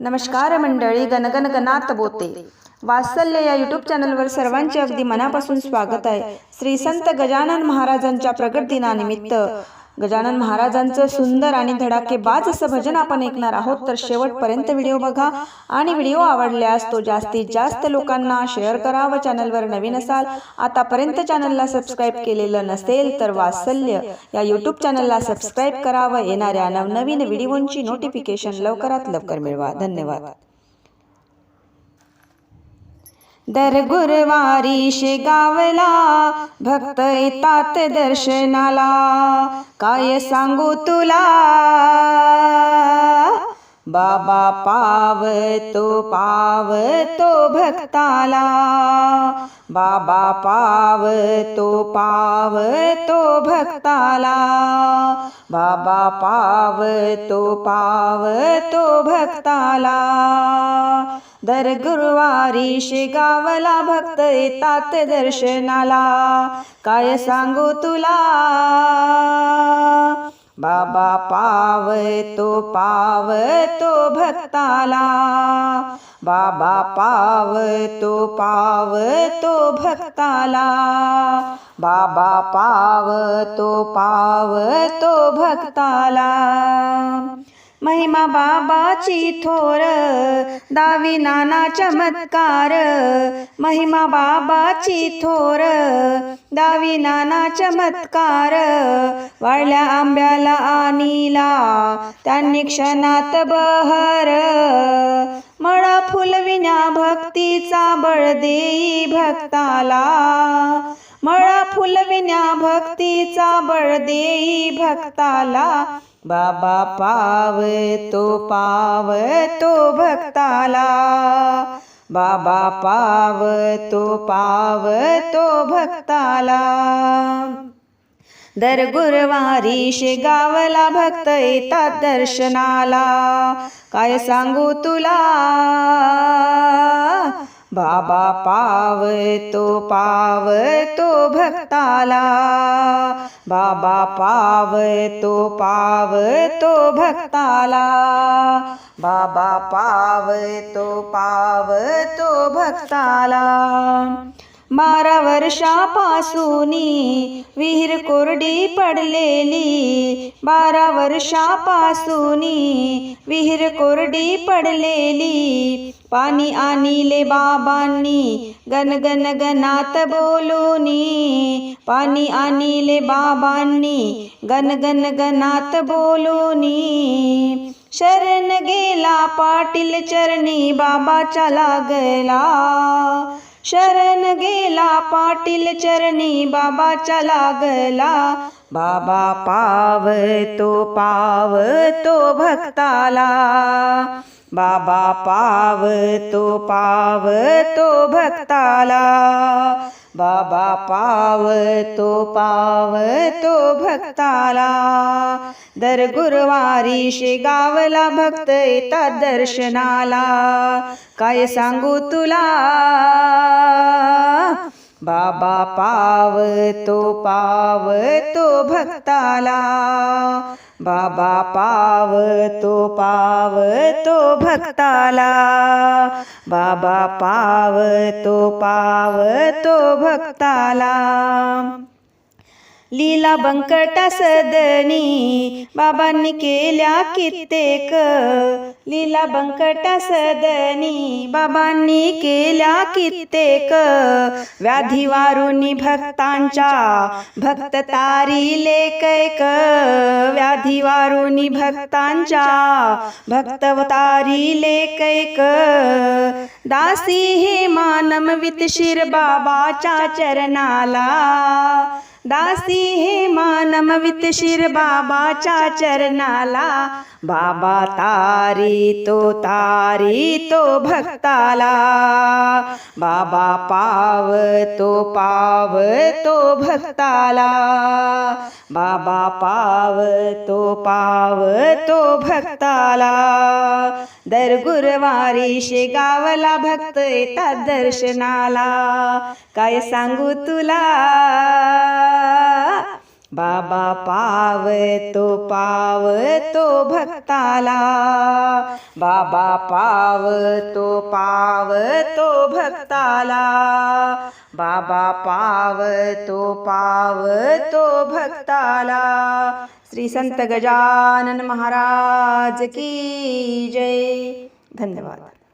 नमस्कार मंडळी गणगनगनाथ बोते वात्सल्य या यूट्यूब चॅनलवर सर्वांचे अगदी मनापासून स्वागत आहे. श्री संत गजानन महाराजांच्या प्रगट दिनानिमित्त गजानन महाराजांचं सुंदर आणि धडाकेबाज असं भजन आपण ऐकणार आहोत तर शेवटपर्यंत व्हिडिओ बघा आणि व्हिडिओ आवडल्यास तो जास्तीत जास्त लोकांना शेअर करा व चॅनलवर नवीन असाल आतापर्यंत चॅनलला सबस्क्राईब केलेलं नसेल तर वात्सल्य या यूट्यूब चॅनलला सबस्क्राईब करा व येणाऱ्या नवनवीन व्हिडिओंची नोटिफिकेशन लवकरात लवकर मिळवा. धन्यवाद. दर गुरुवारी शेगावला भक्त येतात दर्शनाला. काय सांगू तुला? बाबा पावतो पावतो भक्ताला. बाबा पावतो पावतो भक्ताला. बाबा पावतो पावतो भक्ताला. दर गुरुवारी शेगावला भक्त येतात दर्शनाला. काय सांगू तुला? बाबा पावतो पावतो भक्ताला. बाबा पावतो पावतो भक्ताला. बाबा पावतो पावतो भक्ताला. महिमा बाबाची थोर दावी नाना चमत्कार. महिमा बाबाची थोर दावी नाना चमत्कार. वाळल्या आंब्याला आणिला त्यांनी क्षणात बहर. मळा फुलविण्या भक्तीचा बळ देई भक्ताला. मळा फुलविण्या भक्तीचा बळ देई भक्ताला. बाबा पावतो पावतो भक्ताला. बाबा पावतो पावतो भक्ताला. दर गुरुवारी शेगावला भक्त येतात दर्शनाला. काय सांगू तुला? बाबा पावतो पावतो भक्ताला. बाबा पावतो पावतो भक्ताला. बाबा पावतो पावतो भक्ताला. बारा वर्षापासूनी विहीर कोरडी पडलेली. बारा वर्षापासूनी विहीर कोरडी पडलेली. पाणी आणिले बाबांनी गणगण गणात बोलूनी. पाणी आणिले बाबांनी गणगण गणात बोलूनी. शरण गेला पाटील चरणी बाबाच्या लागला. शरण गेला पाटील चरणी बाबाच्या लागला. बाबा पावतो पावतो भक्ताला. बाबा पावतो पावतो भक्ताला. बाबा पावतो पावतो भक्ताला. दर गुरुवारी शेगावला भक्त येतात दर्शनाला. काय सांगू तुला? बाबा पावतो पावतो भक्ताला. बाबा पावतो पावतो भक्ताला. बाबा पावतो पावतो भक्ताला. लीला बंकटा सदनी बाबांनी केल्या कित्येक. लीला बंकटा सदनी बाबांनी केल्या कित्येक. व्याधी वारुनी भक्तांच्या भक्त तारिले कैक व्याधी वारुनी भक्तांच्या भक्त तारिले कैक दासी हे मानमवित शिर बाबाच्या चरणाला. दासी हे मानमवित शिर बाबाच्या चरणाला. बाबा तारी तो तारी तो भक्ताला. बाबा पाव तो पाव तो भक्ताला. बाबा पाव तो पाव तो भक्ताला. दर गुरुवारी शेगावला भक्त येतात दर्शनाला. काय सांगू तुला? बाबा पावतो पावतो भक्ताला. बाबा पावतो पावतो भक्ताला. बाबा पावतो पावतो भक्ताला. श्री संत गजानन महाराज की जय. धन्यवाद.